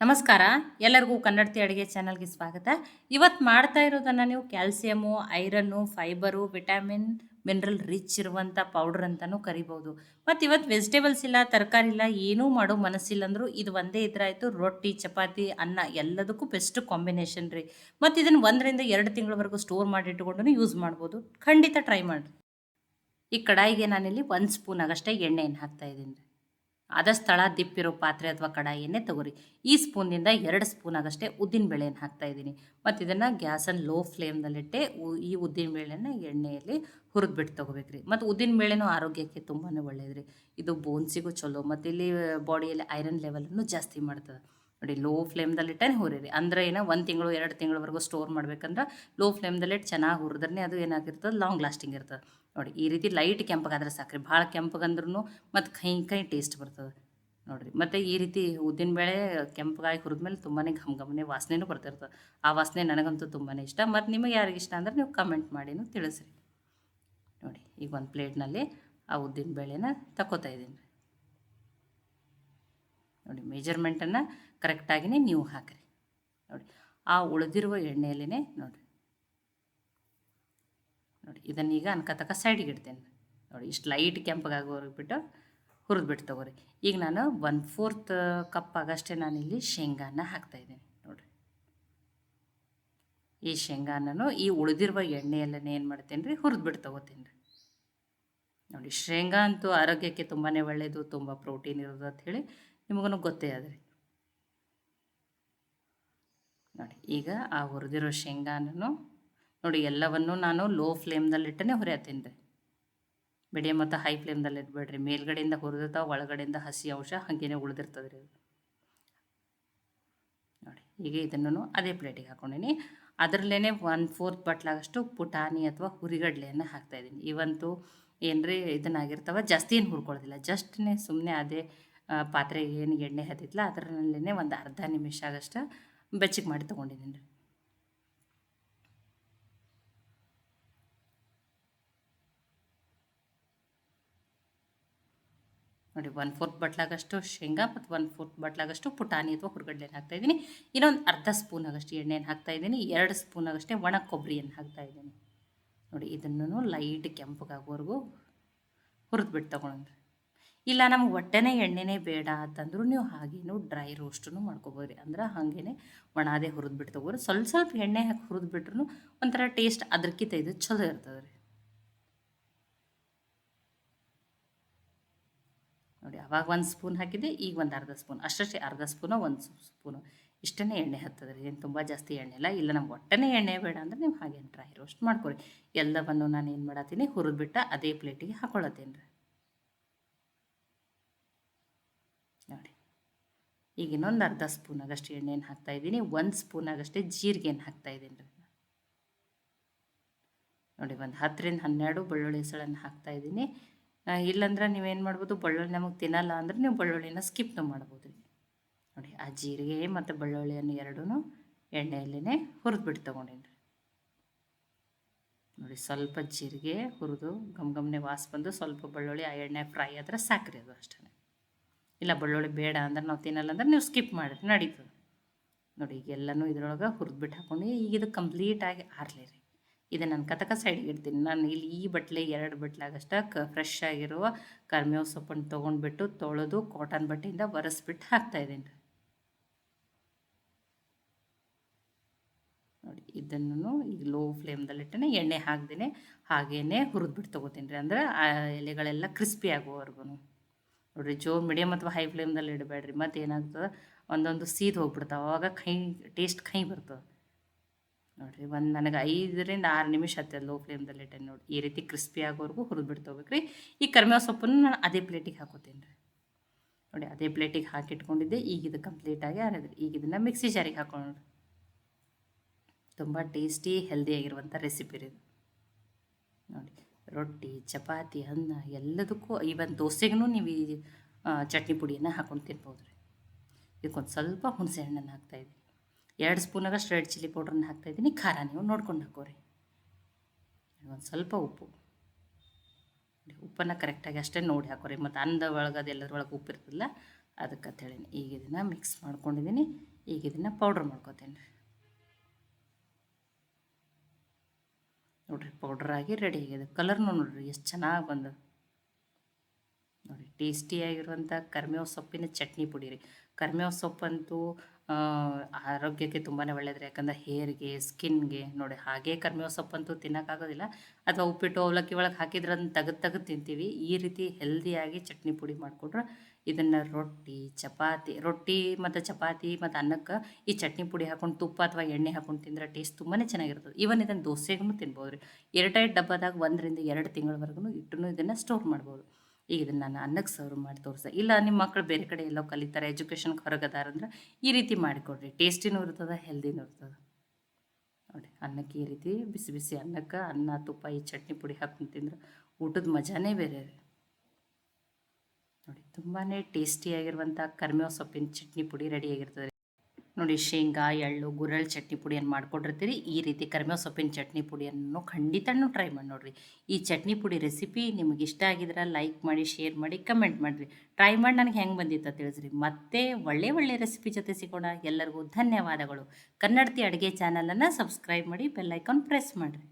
ನಮಸ್ಕಾರ. ಎಲ್ಲರಿಗೂ ಕನ್ನಡತಿ ಅಡುಗೆ ಚಾನಲ್ಗೆ ಸ್ವಾಗತ. ಇವತ್ತು ಮಾಡ್ತಾ ಇರೋದನ್ನು ನೀವು calcium, iron, fibre, vitamin, mineral rich ಇರುವಂಥ ಪೌಡ್ರ್ ಅಂತಲೂ ಕರಿಬೋದು. ಮತ್ತು ಇವತ್ತು ವೆಜಿಟೇಬಲ್ಸ್ ಇಲ್ಲ, ತರಕಾರಿ ಇಲ್ಲ, ಏನೂ ಮಾಡೋ ಮನಸ್ಸಿಲ್ಲ ಅಂದರೂ ಇದು ಒಂದೇ ಇದ್ರಾಯಿತು ರೊಟ್ಟಿ, ಚಪಾತಿ, ಅನ್ನ ಎಲ್ಲದಕ್ಕೂ ಬೆಸ್ಟ್ ಕಾಂಬಿನೇಷನ್ ರೀ. ಮತ್ತು ಇದನ್ನು ಒಂದರಿಂದ ಎರಡು ತಿಂಗಳವರೆಗೂ ಸ್ಟೋರ್ ಮಾಡಿ ಇಟ್ಕೊಂಡು ಯೂಸ್ ಮಾಡ್ಬೋದು. ಖಂಡಿತ ಟ್ರೈ ಮಾಡಿರಿ. ಈ ಕಡಾಯಿಗೆ ನಾನಿಲ್ಲಿ ಒಂದು ಸ್ಪೂನ್ ಆಗಷ್ಟೇ ಎಣ್ಣೆಯನ್ನು ಹಾಕ್ತಾ ಇದ್ದೀನಿ ರೀ. ಆದಷ್ಟು ಸ್ಥಳ ದಿಪ್ಪಿರೋ ಪಾತ್ರೆ ಅಥವಾ ಕಡಾಯಿಯನ್ನೇ ತಗೋರಿ. ಈ ಸ್ಪೂನಿಂದ ಎರಡು ಸ್ಪೂನ್ ಆಗಷ್ಟೇ ಉದ್ದಿನ ಬೇಳೆಯನ್ನು ಹಾಕ್ತಾ ಇದ್ದೀನಿ. ಮತ್ತು ಇದನ್ನು ಗ್ಯಾಸನ್ನು ಲೋ ಫ್ಲೇಮ್ನಲ್ಲಿಟ್ಟೆ ಈ ಉದ್ದಿನ ಬೇಳೆನ ಎಣ್ಣೆಯಲ್ಲಿ ಹುರಿದ್ಬಿಟ್ಟು ತೊಗೋಬೇಕ್ರಿ. ಮತ್ತು ಉದ್ದಿನ ಬೇಳೆನೂ ಆರೋಗ್ಯಕ್ಕೆ ತುಂಬಾ ಒಳ್ಳೆಯದು ರೀ ಇದು ಬೋನ್ಸಿಗೂ ಚಲೋ, ಮತ್ತು ಇಲ್ಲಿ ಬಾಡಿಯಲ್ಲಿ ಐರನ್ ಲೆವೆಲನ್ನು ಜಾಸ್ತಿ ಮಾಡ್ತದೆ. ನೋಡಿ ಲೋ ಫ್ಲೇಮ್ದಲ್ಲಿಟ್ಟೆ ಹುರಿರಿ. ಅಂದ್ರೆ ಏನೋ ಒಂದು ತಿಂಗಳು, ಎರಡು ತಿಂಗಳವರೆಗೂ ಸ್ಟೋರ್ ಮಾಡ್ಬೇಕಂದ್ರೆ ಲೋ ಫ್ಲೇಮ್ದಲ್ಲಿಟ್ಟು ಚೆನ್ನಾಗಿ ಹುರಿದ್ರೆ ಅದು ಏನಾಗಿರ್ತದೆ? ಲಾಂಗ್ ಲಾಸ್ಟಿಂಗ್ ಇರ್ತದೆ. ನೋಡಿ, ಈ ರೀತಿ ಲೈಟ್ ಕೆಂಪಗಾದ್ರೆ ಸಾಕ್ರಿ. ಭಾಳ ಕೆಂಪಗಂದ್ರೂ ಮತ್ತು ಕೈ ಕೈ ಟೇಸ್ಟ್ ಬರ್ತದೆ. ನೋಡಿರಿ, ಮತ್ತು ಈ ರೀತಿ ಉದ್ದಿನಬೇಳೆ ಕೆಂಪಗಾಗಿ ಹುರಿದ್ಮೇಲೆ ತುಂಬಾ ಘಮ್ ಘಮನೆ ವಾಸನೆನೂ ಬರ್ತಿರ್ತದೆ. ಆ ವಾಸನೆ ನನಗಂತೂ ತುಂಬಾ ಇಷ್ಟ. ಮತ್ತು ನಿಮಗೆ ಯಾರಿಗೆ ಇಷ್ಟ ಅಂದ್ರೆ ನೀವು ಕಮೆಂಟ್ ಮಾಡಿನೂ ತಿಳಿಸ್ರಿ. ನೋಡಿ, ಈಗ ಒಂದು ಪ್ಲೇಟ್ನಲ್ಲಿ ಆ ಉದ್ದಿನ ಬೇಳೆನ ತಗೋತಾ ಇದ್ದೀನಿ. ನೋಡಿ ಮೆಜರ್ಮೆಂಟನ್ನು ಕರೆಕ್ಟಾಗಿಯೇ ನೀವು ಹಾಕಿರಿ. ನೋಡಿ, ಆ ಉಳಿದಿರುವ ಎಣ್ಣೆಯಲ್ಲೇ ನೋಡಿರಿ. ನೋಡಿ, ಇದನ್ನೀಗ ಅನ್ಕತಕ್ಕ ಸೈಡಿಗೆ ಇಡ್ತೇನೆ. ನೋಡಿ, ಇಷ್ಟು ಲೈಟ್ ಕೆಂಪಗಾಗೋರಿಗೆ ಬಿಟ್ಟು ಹುರಿದ್ಬಿಟ್ಟು ತಗೋರಿ. ಈಗ ನಾನು ಒನ್ ಫೋರ್ತ್ ಕಪ್ ಆಗಷ್ಟೇ ನಾನಿಲ್ಲಿ ಶೇಂಗಾನ ಹಾಕ್ತಾಯಿದ್ದೀನಿ ನೋಡಿರಿ. ಈ ಶೇಂಗಾನೂ ಈ ಉಳಿದಿರುವ ಎಣ್ಣೆಯಲ್ಲೇ ಏನು ಮಾಡ್ತೇನೆ ರೀ ಹುರಿದ್ಬಿಟ್ಟು ತಗೋತೀನಿ ರೀ ನೋಡಿ, ಶೇಂಗಾ ಅಂತೂ ಆರೋಗ್ಯಕ್ಕೆ ತುಂಬಾ ಒಳ್ಳೆಯದು ತುಂಬ ಪ್ರೋಟೀನ್ ಇರೋದು ಅಂತ ಹೇಳಿ ನಿಮಗೂ ಗೊತ್ತೇ ಅದ್ರಿ ನೋಡಿ, ಈಗ ಆ ಹುರಿದಿರೋ ಶೇಂಗಾನು ನೋಡಿ, ಎಲ್ಲವನ್ನು ನಾನು ಲೋ ಫ್ಲೇಮ್ದಲ್ಲಿಟ್ಟೇ ಹುರಿಯತ್ತೀನಿ ರೀ ಮೀಡಿಯಮ್ ಮತ್ತು ಹೈ ಫ್ಲೇಮ್ದಲ್ಲಿ ಇಟ್ಬೇಡ್ರಿ ಮೇಲ್ಗಡೆಯಿಂದ ಹುರಿದಿರ್ತಾವೆ, ಒಳಗಡೆಯಿಂದ ಹಸಿ ಅಂಶ ಹಾಗೇನೆ ಉಳಿದಿರ್ತದೆ ರೀ ನೋಡಿ, ಈಗ ಇದನ್ನು ಅದೇ ಪ್ಲೇಟಿಗೆ ಹಾಕೊಂಡಿನಿ. ಅದರಲ್ಲೇ ಒನ್ ಫೋರ್ತ್ ಬಟ್ಲಾಗಷ್ಟು ಪುಟಾಣಿ ಅಥವಾ ಹುರಿಗಡ್ಲೆಯನ್ನು ಹಾಕ್ತಾಯಿದ್ದೀನಿ ಇವಂತೂ ರೀ ಇದನ್ನಾಗಿರ್ತಾವೆ, ಜಾಸ್ತಿ ಏನು ಹುರ್ಕೊಳ್ಳೋದಿಲ್ಲ ಜಸ್ಟ್ನೇ ಸುಮ್ಮನೆ ಅದೇ ಪಾತ್ರೆಗೆ ಏನು ಎಣ್ಣೆ ಹತ್ತಿತ್ತಲ್ಲ ಅದರಲ್ಲೇ ಒಂದು ಅರ್ಧ ನಿಮಿಷ ಆಗಷ್ಟು ಬೆಚ್ಚಗೆ ಮಾಡಿ ತೊಗೊಂಡಿದ್ದೀನಿ ರೀ. ನೋಡಿ ಒನ್ ಫೋರ್ತ್ ಬಟ್ಲಾಗಷ್ಟು ಶೇಂಗಾ ಮತ್ತು ಒನ್ ಫೋರ್ತ್ ಬಟ್ಲಾಗಷ್ಟು ಪುಟಾಣಿ ಅಥವಾ ಹುರ್ಗಡ್ಲೆನ ಹಾಕ್ತಾಯಿದ್ದೀನಿ ಇನ್ನೊಂದು ಅರ್ಧ ಸ್ಪೂನ್ ಆಗಷ್ಟು ಎಣ್ಣೆಯನ್ನು ಹಾಕ್ತಾಯಿದ್ದೀನಿ ಎರಡು ಸ್ಪೂನ್ ಆಗಷ್ಟೇ ಒಣ ಕೊಬ್ಬರಿಯನ್ನು ಹಾಕ್ತಾಯಿದ್ದೀನಿ ನೋಡಿ ಇದನ್ನು ಲೈಟ್ ಕೆಂಪಗಾಗೋವರೆಗೂ ಹುರಿದ್ಬಿಟ್ಟು ತೊಗೊಂಡ್ರಿ ಇಲ್ಲ, ನಮ್ಗೆ ಒಟ್ಟೆನೇ ಎಣ್ಣೆನೇ ಬೇಡ ಅಂತಂದ್ರೂ ನೀವು ಹಾಗೇನು ಡ್ರೈ ರೋಸ್ಟನ್ನು ರೀ ಅಂದ್ರೆ ಹಾಗೇನೆ ಒಣಾದೆ ಹುರಿದ್ಬಿಟ್ಟು ತಗೋರಿ ಸ್ವಲ್ಪ ಸ್ವಲ್ಪ ಎಣ್ಣೆ ಹಾಕಿ ಹುರಿದ್ಬಿಟ್ರು ಒಂಥರ ಟೇಸ್ಟ್ ಅದಕ್ಕಿಂತ ಇದು ಚಲೋ ಇರ್ತದೆ ರೀ ನೋಡಿ, ಅವಾಗ ಒಂದು ಸ್ಪೂನ್ ಹಾಕಿದ್ದೆ, ಈಗ ಒಂದು ಅರ್ಧ ಸ್ಪೂನ್. ಅಷ್ಟೇ ಅರ್ಧ ಸ್ಪೂನು, ಒಂದು ಸ್ಪೂನು. ಇಷ್ಟನೇ ಎಣ್ಣೆ ಹತ್ತದ ರೀ ಏನು ತುಂಬ ಜಾಸ್ತಿ ಎಣ್ಣೆ ಇಲ್ಲ. ಇಲ್ಲ, ನಮ್ಗೆ ಒಟ್ಟನೇ ಎಣ್ಣೆ ಬೇಡ ಅಂದ್ರೆ ನೀವು ಹಾಗೇನು ಡ್ರೈ ರೋಸ್ಟ್ ಮಾಡ್ಕೊರಿ. ಎಲ್ಲವನ್ನು ನಾನು ಏನು ಮಾಡತ್ತೀನಿ, ಹುರಿದ್ಬಿಟ್ಟು ಅದೇ ಪ್ಲೇಟಿಗೆ ಹಾಕೊಳತ್ತೀನಿ ರೀ ನೋಡಿ ಈಗ ಇನ್ನೊಂದು ಅರ್ಧ ಸ್ಪೂನ್ ಆಗಷ್ಟು ಎಣ್ಣೆಯನ್ನು ಹಾಕ್ತಾಯಿದ್ದೀನಿ ಒಂದು ಸ್ಪೂನ್ ಆಗಷ್ಟೇ ಹಾಕ್ತಾ ಇದ್ದೀನಿ ರೀ ನೋಡಿ, ಒಂದು ಹತ್ತರಿಂದ ಹನ್ನೆರಡು ಬೆಳ್ಳುಳ್ಳಿ ಹೆಸಳನ್ನು ಹಾಕ್ತಾಯಿದ್ದೀನಿ ಇಲ್ಲಾಂದ್ರೆ ನೀವೇನು ಮಾಡ್ಬೋದು, ಬೆಳ್ಳುಳ್ಳಿ ನಮಗೆ ತಿನ್ನಲ್ಲ ಅಂದ್ರೆ ನೀವು ಬೆಳ್ಳುಳ್ಳಿನ ಸ್ಕಿಪ್ನು ಮಾಡ್ಬೋದು ರೀ. ನೋಡಿ, ಆ ಜೀರಿಗೆ ಮತ್ತು ಬೆಳ್ಳುಳ್ಳಿಯನ್ನು ಎರಡೂ ಎಣ್ಣೆಯಲ್ಲೇ ಹುರಿದ್ಬಿಟ್ಟು ತೊಗೊಂಡೀನಿ ರೀ. ನೋಡಿ, ಸ್ವಲ್ಪ ಜೀರಿಗೆ ಹುರಿದು ಗಮ್ ಗಮ್ನೆ ವಾಸ ಬಂದು ಸ್ವಲ್ಪ ಬೆಳ್ಳುಳ್ಳಿ, ಆ ಎಣ್ಣೆ ಫ್ರೈ ಆದ್ರೆ ಸಾಕ್ರಿ ಅದು ಅಷ್ಟೇ ಇಲ್ಲ ಬೆಳ್ಳುಳ್ಳಿ ಬೇಡ ಅಂದ್ರೆ ನಾವು ತಿನ್ನಲ್ಲ ಅಂದ್ರೆ ನೀವು ಸ್ಕಿಪ್ ಮಾಡಿರಿ, ನಡೀತದೆ. ನೋಡಿ, ಈಗ ಎಲ್ಲನೂ ಇದ್ರೊಳಗೆ ಹುರಿದ್ಬಿಟ್ಟು ಹಾಕೊಂಡು, ಈಗ ಇದು ಕಂಪ್ಲೀಟಾಗಿ ಆರಲಿ ರೀ. ಇದು ನಾನು ಕತಕ ಸೈಡಿಗೆ ಇಡ್ತೀನಿ. ನಾನು ಇಲ್ಲಿ ಈ ಬಟ್ಲೆ ಎರಡು ಬಟ್ಲಾಗಷ್ಟ ಕ ಫ್ರೆಶ್ ಆಗಿರುವ ಕರ್ಮೇವ್ ಸೊಪ್ಪನ್ನು ತೊಗೊಂಡ್ಬಿಟ್ಟು ತೊಳೆದು ಕಾಟನ್ ಬಟ್ಟೆಯಿಂದ ಒರೆಸ್ಬಿಟ್ಟು ಹಾಕ್ತಾಯಿದ್ದೀನಿ ರೀ. ನೋಡಿ ಇದನ್ನು ಈಗ ಲೋ ಫ್ಲೇಮ್ದಲ್ಲಿಟ್ಟೆ ಎಣ್ಣೆ ಹಾಕ್ದೇನೆ ಹಾಗೇ ಹುರಿದ್ಬಿಟ್ಟು ತೊಗೋತೀನಿ ರೀ. ಅಂದ್ರೆ ಆ ಎಲೆಗಳೆಲ್ಲ ಕ್ರಿಸ್ಪಿ ಆಗುವವರೆಗೂ ನೋಡಿರಿ, ಜೋ ಮೀಡಿಯಮ್ ಅಥವಾ ಹೈ ಫ್ಲೇಮ್ದಲ್ಲಿ ಇಡಬೇಡ್ರಿ, ಮತ್ತು ಏನಾಗ್ತದೆ? ಒಂದೊಂದು ಸೀದ್ ಹೋಗ್ಬಿಡ್ತಾವೆ, ಅವಾಗ ಕೈ ಟೇಸ್ಟ್ ಕೈ ಬರ್ತದೆ. ನೋಡಿರಿ, ಒಂದು ನನಗೆ ಐದರಿಂದ ಆರು ನಿಮಿಷ ಹತ್ತದ ಲೋ ಫ್ಲೇಮ್ದಲ್ಲಿ ಇಟ್ಟೆ ನೋಡಿ ಈ ರೀತಿ ಕ್ರಿಸ್ಪಿ ಆಗೋವರೆಗೂ ಹುರಿದು ತೊಗೋಬೇಕು ರೀ ಈ ಕರ್ಮೇವ ಸೊಪ್ಪನ್ನು ನಾನು ಅದೇ ಪ್ಲೇಟಿಗೆ ಹಾಕೋತೀನಿ ರೀ ನೋಡಿ, ಅದೇ ಪ್ಲೇಟಿಗೆ ಹಾಕಿಟ್ಕೊಂಡಿದ್ದೆ, ಈಗ ಇದು ಕಂಪ್ಲೀಟಾಗಿ ಆರಿದ್ರಿ. ಈಗ ಇದನ್ನು ಮಿಕ್ಸಿ ಜಾರಿಗೆ ಹಾಕೊಂಡು ತುಂಬ ಟೇಸ್ಟಿ ಹೆಲ್ದಿ ಆಗಿರುವಂಥ ರೆಸಿಪಿ ರೀ ರೊಟ್ಟಿ, ಚಪಾತಿ, ಅನ್ನ ಎಲ್ಲದಕ್ಕೂ ಈವನ್ ದೋಸೆಗೂ ನೀವು ಈ ಚಟ್ನಿ ಪುಡಿಯನ್ನು ಹಾಕೊಂಡು ತಿನ್ಬೋದು ರೀ ಇದಕ್ಕೊಂದು ಸ್ವಲ್ಪ ಹುಣಸೆ ಹಣ್ಣನ್ನು ಹಾಕ್ತಾಯಿದ್ದೀನಿ ಎರಡು ಸ್ಪೂನಾಗ ರೆಡ್ ಚಿಲ್ಲಿ ಪೌಡ್ರನ್ನ ಹಾಕ್ತಾಯಿದ್ದೀನಿ ಖಾರ ನೀವು ನೋಡ್ಕೊಂಡು ಹಾಕೋರಿ. ಒಂದು ಸ್ವಲ್ಪ ಉಪ್ಪು. ಉಪ್ಪನ್ನು ಕರೆಕ್ಟಾಗಿ ಅಷ್ಟೇ ನೋಡಿ ಹಾಕೋರಿ. ಮತ್ತು ಅಂದ ಒಳಗೆ ಅದೆಲ್ಲದ್ರೊಳಗೆ ಉಪ್ಪು ಇರ್ತದಲ್ಲ ಅದಕ್ಕೆ ಅಂತ ಹೇಳೀನಿ ಈಗ ಇದನ್ನು ಮಿಕ್ಸ್ ಮಾಡ್ಕೊಂಡಿದ್ದೀನಿ ಈಗ ಇದನ್ನು ಪೌಡ್ರ್ ಮಾಡ್ಕೋತೀನಿ ನೋಡಿರಿ ಪೌಡ್ರ್ ಆಗಿ ರೆಡಿ ಆಗಿದೆ. ಕಲರ್ನು ನೋಡಿರಿ, ಎಷ್ಟು ಚೆನ್ನಾಗಿ ಬಂದದ. ನೋಡಿ ಟೇಸ್ಟಿಯಾಗಿರುವಂಥ ಕರ್ಮೇವ ಸೊಪ್ಪಿನ ಚಟ್ನಿ ಪುಡಿ ರೀ ಕರ್ಮೇವ ಸೊಪ್ಪಂತೂ ಆರೋಗ್ಯಕ್ಕೆ ತುಂಬಾ ಒಳ್ಳೆಯದು ಯಾಕಂದ್ರೆ ಹೇರ್ಗೆ, ಸ್ಕಿನ್ಗೆ ನೋಡಿ ಹಾಗೆ ಕರ್ಮೇವ ಸೊಪ್ಪಂತೂ ತಿನ್ನೋಕ್ಕಾಗೋದಿಲ್ಲ ಅಥವಾ ಉಪ್ಪಿಟ್ಟು ಅವಲಕ್ಕಿ ಒಳಗೆ ಹಾಕಿದ್ರೆ ಅದನ್ನ ತೆಗೆದು ತೆಗೆದು ತಿಂತೀವಿ. ಈ ರೀತಿ ಹೆಲ್ದಿಯಾಗಿ ಚಟ್ನಿ ಪುಡಿ ಮಾಡಿಕೊಟ್ರೆ ಇದನ್ನು ರೊಟ್ಟಿ, ಚಪಾತಿ, ರೊಟ್ಟಿ ಮತ್ತು ಚಪಾತಿ ಮತ್ತು ಅನ್ನಕ್ಕೆ ಈ ಚಟ್ನಿ ಪುಡಿ ಹಾಕೊಂಡು ತುಪ್ಪ ಅಥವಾ ಎಣ್ಣೆ ಹಾಕೊಂಡು ತಿಂದರೆ ಟೇಸ್ಟ್ ತುಂಬಾ ಚೆನ್ನಾಗಿರ್ತದೆ. ಈವನ್ ಇದನ್ನು ದೋಸೆಗೂ ತಿನ್ಬೋದು ರೀ ಎರಡೈದು ಡಬ್ಬದಾಗ ಒಂದರಿಂದ ಎರಡು ತಿಂಗಳವರೆಗೂ ಇಟ್ಟು ಇದನ್ನು ಸ್ಟೋರ್ ಮಾಡ್ಬೋದು. ಈಗ ಇದನ್ನು ನಾನು ಅನ್ನಕ್ಕೆ ಸರ್ವ್ ಮಾಡಿ ತೋರಿಸ್ದೆ ಇಲ್ಲ ನಿಮ್ಮ ಮಕ್ಕಳು ಬೇರೆ ಕಡೆ ಎಲ್ಲೋ ಕಲಿತಾರೆ ಎಜುಕೇಷನ್ಗೆ ಹೊರಗದಾರಂದ್ರೆ ಈ ರೀತಿ ಮಾಡಿಕೊಡ್ರಿ ಟೇಸ್ಟಿನೂ ಇರ್ತದೆ ಹೆಲ್ದಿನೂ ಇರ್ತದೆ. ನೋಡಿ, ಅನ್ನಕ್ಕೆ ಈ ರೀತಿ ಬಿಸಿ ಬಿಸಿ ಅನ್ನಕ್ಕೆ ಅನ್ನ, ತುಪ್ಪ ಈ ಚಟ್ನಿ ಪುಡಿ ಹಾಕೊಂಡು ತಿಂದ್ರೆ ಊಟದ ಮಜಾನೇ ಬೇರೆ ರೀ. ನೋಡಿ ತುಂಬಾ ಟೇಸ್ಟಿಯಾಗಿರುವಂಥ ಕರ್ಮೇವ ಸೊಪ್ಪಿನ ಚಟ್ನಿ ಪುಡಿ ರೆಡಿಯಾಗಿರ್ತದೆ ನೋಡಿ, ಶೇಂಗಾ, ಎಳ್ಳು ಗುರಳ್ ಚಟ್ನಿ ಪುಡಿಯನ್ನು ಮಾಡ್ಕೊಂಡಿರ್ತೀರಿ? ಈ ರೀತಿ ಕರಿಬೇವು ಸೊಪ್ಪಿನ ಚಟ್ನಿ ಪುಡಿಯನ್ನು ಖಂಡಿತನೂ ಟ್ರೈ ಮಾಡಿ ನೋಡಿರಿ. ಈ ಚಟ್ನಿ ಪುಡಿ ರೆಸಿಪಿ ನಿಮಗೆ ಇಷ್ಟ ಆಗಿದ್ರೆ ಲೈಕ್ ಮಾಡಿ ಶೇರ್ ಮಾಡಿ ಕಮೆಂಟ್ ಮಾಡಿರಿ. ಟ್ರೈ ಮಾಡಿ ನನಗೆ ಹೆಂಗೆ ಬಂದಿತ್ತು ತಿಳಿಸ್ರಿ. ಮತ್ತೆ ಒಳ್ಳೆ ಒಳ್ಳೆ ರೆಸಿಪಿ ಜೊತೆ ಸಿಗೋಣ. ಎಲ್ಲರಿಗೂ ಧನ್ಯವಾದಗಳು. ಕನ್ನಡತಿ ಅಡುಗೆ ಚಾನಲನ್ನು ಸಬ್ಸ್ಕ್ರೈಬ್ ಮಾಡಿ ಬೆಲ್ಲೈಕಾನ್ ಪ್ರೆಸ್ ಮಾಡಿರಿ.